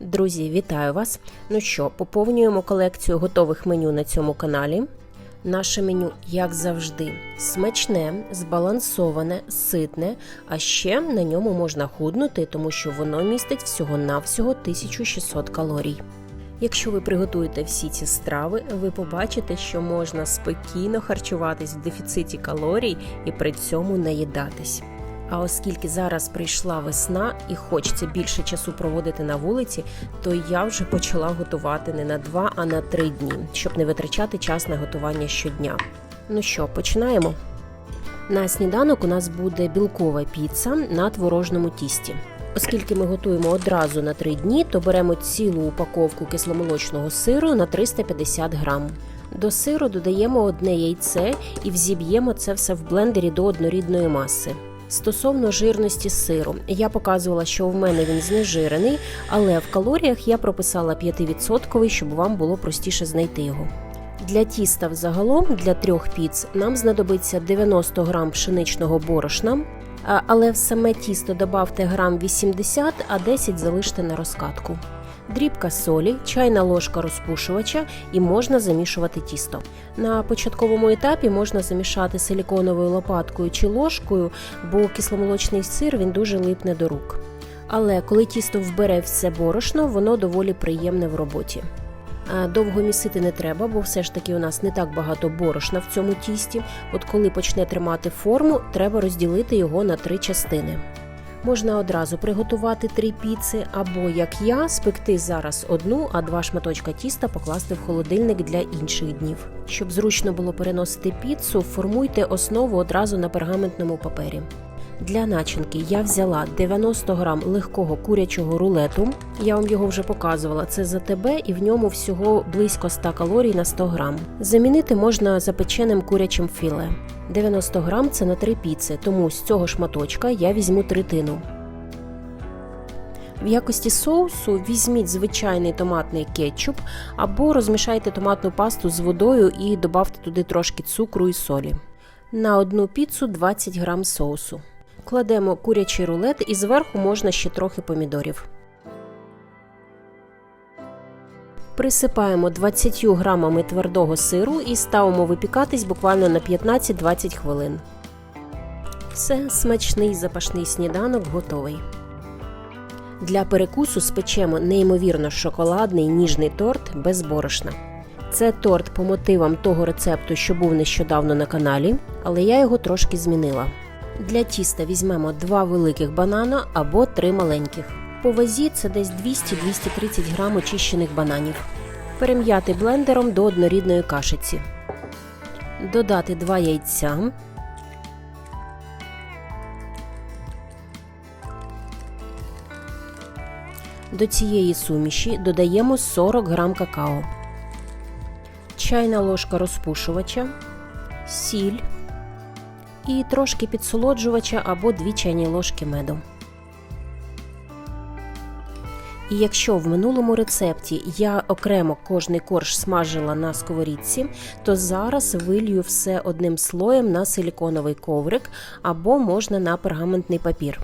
Друзі, вітаю вас! Ну що, поповнюємо колекцію готових меню на цьому каналі. Наше меню, як завжди, смачне, збалансоване, ситне, а ще на ньому можна худнути, тому що воно містить всього-навсього 1600 калорій. Якщо ви приготуєте всі ці страви, ви побачите, що можна спокійно харчуватись в дефіциті калорій і при цьому наїдатись. А оскільки зараз прийшла весна і хочеться більше часу проводити на вулиці, то я вже почала готувати не на два, а на три дні, щоб не витрачати час на готування щодня. Ну що, починаємо? На сніданок у нас буде білкова піца на творожному тісті. Оскільки ми готуємо одразу на три дні, то беремо цілу упаковку кисломолочного сиру на 350 грам. До сиру додаємо одне яйце і взіб'ємо це все в блендері до однорідної маси. Стосовно жирності сиру, я показувала, що в мене він знежирений, але в калоріях я прописала 5%, щоб вам було простіше знайти його. Для тіста взагалом для трьох піц нам знадобиться 90 грам пшеничного борошна, але в саме тісто добавте грам 80, а 10 залиште на розкатку. Дрібка солі, чайна ложка розпушувача і можна замішувати тісто. На початковому етапі можна замішати силіконовою лопаткою чи ложкою, бо кисломолочний сир він дуже липне до рук. Але коли тісто вбере все борошно, воно доволі приємне в роботі. Довго місити не треба, бо все ж таки у нас не так багато борошна в цьому тісті. От коли почне тримати форму, треба розділити його на три частини. Можна одразу приготувати три піци, або як я, спекти зараз одну, а два шматочка тіста покласти в холодильник для інших днів. Щоб зручно було переносити піцу, формуйте основу одразу на пергаментному папері. Для начинки я взяла 90 грам легкого курячого рулету. Я вам його вже показувала. Це за тебе, і в ньому всього близько 100 калорій на 100 грам. Замінити можна запеченим курячим філе. 90 грам це на 3 піци, тому з цього шматочка я візьму третину. В якості соусу візьміть звичайний томатний кетчуп або розмішайте томатну пасту з водою і додавте туди трошки цукру і солі. На одну піцу 20 грам соусу. Кладемо курячий рулет і зверху можна ще трохи помідорів. Присипаємо 20 грамами твердого сиру і ставимо випікатись буквально на 15-20 хвилин. Все, смачний запашний сніданок готовий. Для перекусу спечемо неймовірно шоколадний ніжний торт без борошна. Це торт по мотивам того рецепту, що був нещодавно на каналі, але я його трошки змінила. Для тіста візьмемо два великих банана або три маленьких. По вазі це десь 200-230 грам очищених бананів. Перем'яти блендером до однорідної кашиці. Додати два яйця. До цієї суміші додаємо 40 грам какао, чайна ложка розпушувача, сіль і трошки підсолоджувача або 2 чайні ложки меду. І якщо в минулому рецепті я окремо кожний корж смажила на сковорідці, то зараз вилью все одним слоєм на силіконовий коврик або можна на пергаментний папір.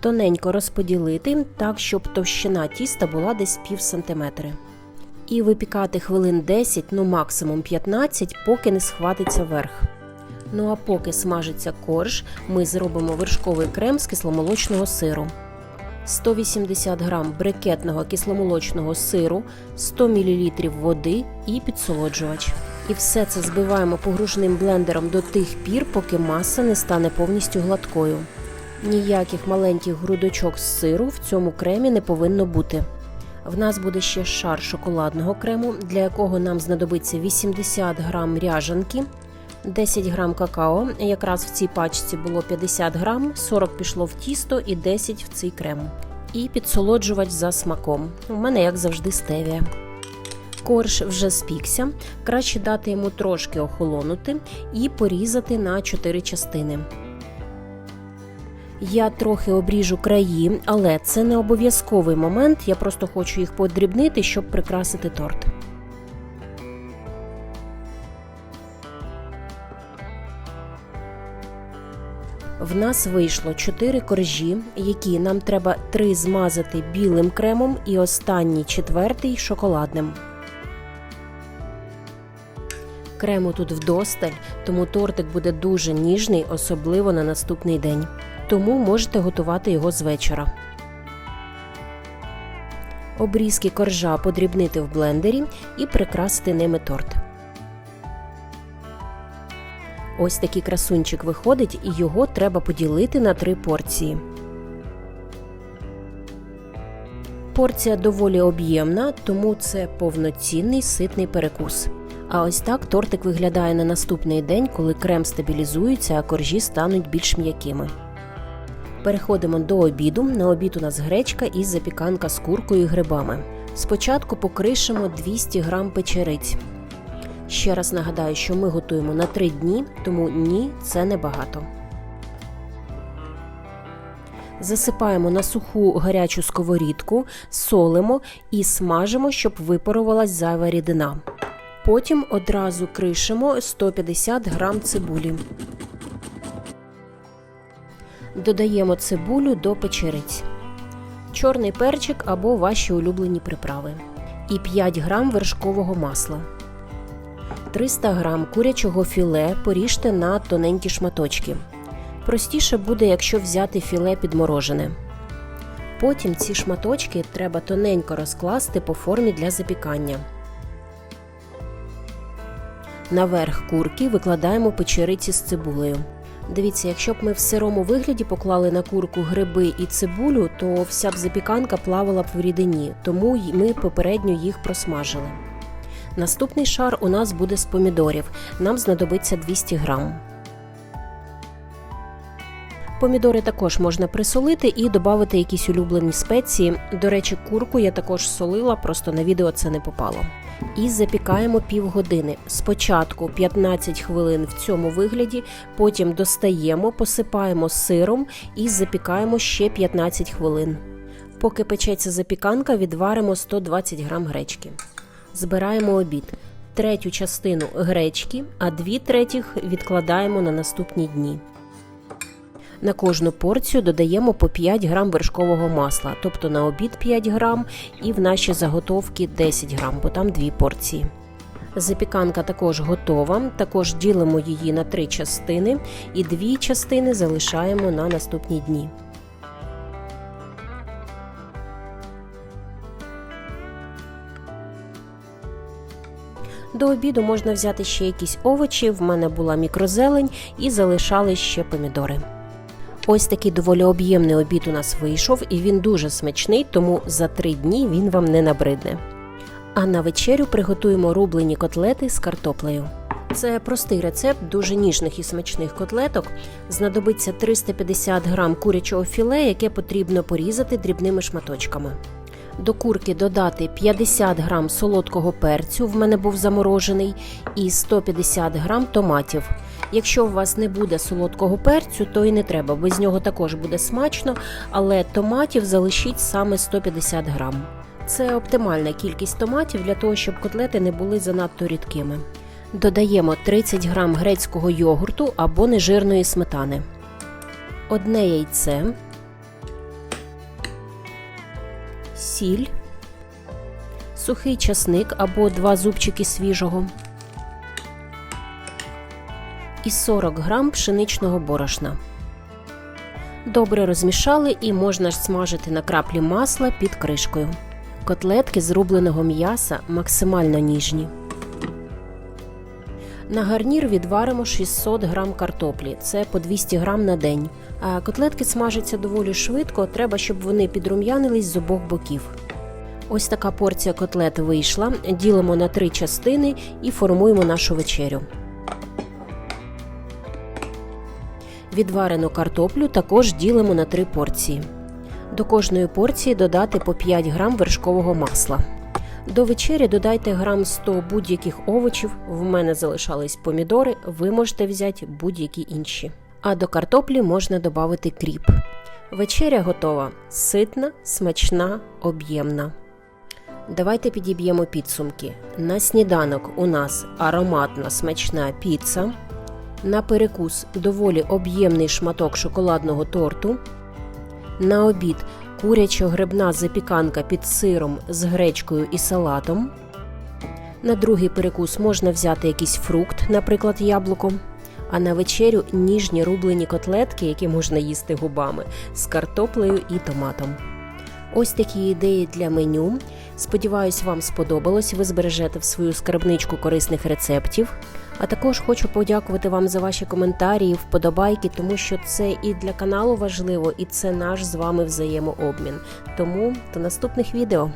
Тоненько розподілити так, щоб товщина тіста була десь пів сантиметри. І випікати хвилин 10, ну максимум 15, поки не схватиться верх. Ну а поки смажиться корж, ми зробимо вершковий крем з кисломолочного сиру. 180 грам брикетного кисломолочного сиру, 100 мл води і підсолоджувач. І все це збиваємо погружним блендером до тих пір, поки маса не стане повністю гладкою. Ніяких маленьких грудочок з сиру в цьому кремі не повинно бути. В нас буде ще шар шоколадного крему, для якого нам знадобиться 80 грам ряжанки, 10 грам какао. Якраз в цій пачці було 50 грам, 40 пішло в тісто і 10 в цей крем. І підсолоджувач за смаком. У мене, як завжди, стевія. Корж вже спікся. Краще дати йому трошки охолонути і порізати на 4 частини. Я трохи обріжу краї, але це не обов'язковий момент. Я просто хочу їх подрібнити, щоб прикрасити торт. В нас вийшло 4 коржі, які нам треба 3 змазати білим кремом і останній четвертий шоколадним. Крему тут вдосталь, тому тортик буде дуже ніжний, особливо на наступний день. Тому можете готувати його з вечора. Обрізки коржа подрібнити в блендері і прикрасити ними торт. Ось такий красунчик виходить, і його треба поділити на три порції. Порція доволі об'ємна, тому це повноцінний ситний перекус. А ось так тортик виглядає на наступний день, коли крем стабілізується, а коржі стануть більш м'якими. Переходимо до обіду. На обід у нас гречка і запіканка з куркою і грибами. Спочатку покришимо 200 г печериць. Ще раз нагадаю, що ми готуємо на 3 дні, тому ні, це небагато. Засипаємо на суху гарячу сковорідку, солимо і смажимо, щоб випарувалась зайва рідина. Потім одразу кришимо 150 г цибулі. Додаємо цибулю до печериць, чорний перчик або ваші улюблені приправи. І 5 г вершкового масла. 300 г курячого філе поріжте на тоненькі шматочки. Простіше буде, якщо взяти філе підморожене. Потім ці шматочки треба тоненько розкласти по формі для запікання. Наверх курки викладаємо печериці з цибулею. Дивіться, якщо б ми в сирому вигляді поклали на курку гриби і цибулю, то вся б запіканка плавала б в рідині, тому ми попередньо їх просмажили. Наступний шар у нас буде з помідорів. Нам знадобиться 200 грам. Помідори також можна присолити і додати якісь улюблені спеції. До речі, курку я також солила, просто на відео це не попало. І запікаємо півгодини. Спочатку 15 хвилин в цьому вигляді, потім достаємо, посипаємо сиром і запікаємо ще 15 хвилин. Поки печеться запіканка, відваримо 120 грам гречки. Збираємо обід. Третю частину гречки, а дві третіх відкладаємо на наступні дні. На кожну порцію додаємо по 5 грам вершкового масла, тобто на обід 5 грам і в наші заготовки 10 грам, бо там дві порції. Запіканка також готова, також ділимо її на три частини і дві частини залишаємо на наступні дні. До обіду можна взяти ще якісь овочі, в мене була мікрозелень і залишали ще помідори. Ось такий доволі об'ємний обід у нас вийшов, і він дуже смачний, тому за три дні він вам не набридне. А на вечерю приготуємо рублені котлети з картоплею. Це простий рецепт дуже ніжних і смачних котлеток. Знадобиться 350 г курячого філе, яке потрібно порізати дрібними шматочками. До курки додати 50 г солодкого перцю, в мене був заморожений, і 150 г томатів. Якщо у вас не буде солодкого перцю, то і не треба, без нього також буде смачно, але томатів залишіть саме 150 г. Це оптимальна кількість томатів для того, щоб котлети не були занадто рідкими. Додаємо 30 г грецького йогурту або нежирної сметани, одне яйце, сіль, сухий часник або два зубчики свіжого і 40 грам пшеничного борошна. Добре розмішали і можна смажити на краплі масла під кришкою. Котлетки з рубленого м'яса максимально ніжні. На гарнір відваримо 600 грам картоплі, це по 200 грам на день. А котлетки смажаться доволі швидко, треба, щоб вони підрум'янились з обох боків. Ось така порція котлет вийшла. Ділимо на три частини і формуємо нашу вечерю. Відварену картоплю також ділимо на три порції. До кожної порції додати по 5 грам вершкового масла. До вечері додайте грам 100 будь-яких овочів. В мене залишались помідори, ви можете взяти будь-які інші. А до картоплі можна додати кріп. Вечеря готова ситна, смачна, об'ємна. Давайте підіб'ємо підсумки. На сніданок у нас ароматна смачна піца. На перекус доволі об'ємний шматок шоколадного торту. На обід курячо-грибна запіканка під сиром з гречкою і салатом. На другий перекус можна взяти якийсь фрукт, наприклад, яблуко. А на вечерю ніжні рублені котлетки, які можна їсти губами, з картоплею і томатом. Ось такі ідеї для меню. Сподіваюсь, вам сподобалось. Ви збережете в свою скарбничку корисних рецептів. А також хочу подякувати вам за ваші коментарі і вподобайки, тому що це і для каналу важливо, і це наш з вами взаємообмін. Тому до наступних відео.